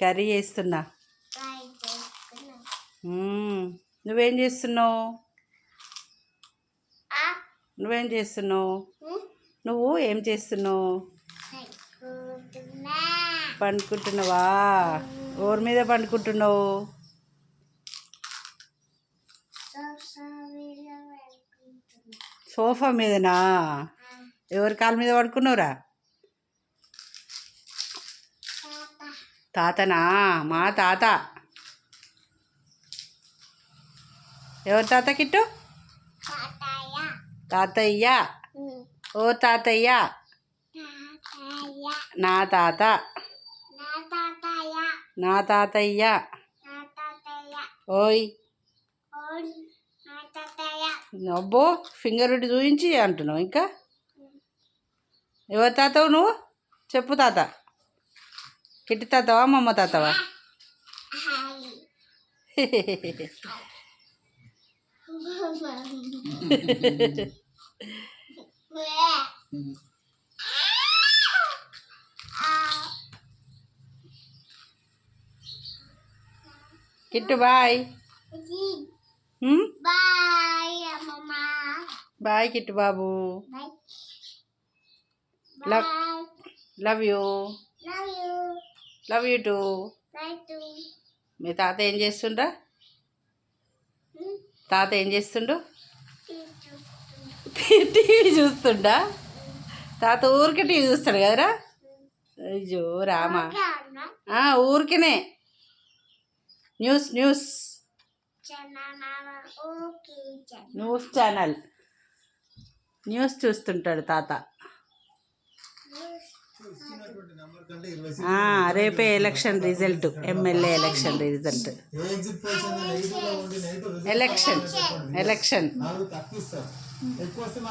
Curry చేస్తున్నా. నువ్వేం చేస్తున్నావు? నువ్వేం చేస్తున్నావు? నువ్వు ఏం చేస్తున్నావు? పండుకుంటున్నావా? ఓరి మీద పండుకుంటున్నావు? సోఫా మీదనా? ఎవరి కాళ్ళ మీద పడుకున్నావురా? తాత తాతనా? మా తాత. ఎవరు తాత కిట్టు? తాతయ్య. ఓ తాతయ్య. నా తాత. నా తాతయ్య. ఓయ్. ఓన్ నా తాతయ్య. అబ్బో ఫింగర్ చూపించి అంటున్నావు ఇంకా? ఎవరు తాతవు నువ్వు చెప్పు తాత కిట్టి తాతవా మమ్మ తాతవా హాయ్ కిట్టు బాయ్ ఉమ్? బాయ్ అమ్మమ్మ bye kit Babu bye Love- bye Love you love you love you too మీ తాత ఏం చేస్తుండ్రా తాత ఏం చేస్తుండు? టీవీ చూస్తుండా. తాత ఊరికే టీవీ చూస్తాడు కదరా? అయ్యో రామా. ఊరికనే. News news. News channel. News చూస్తుంటాడు తాత. రేపే election result MLA election result election election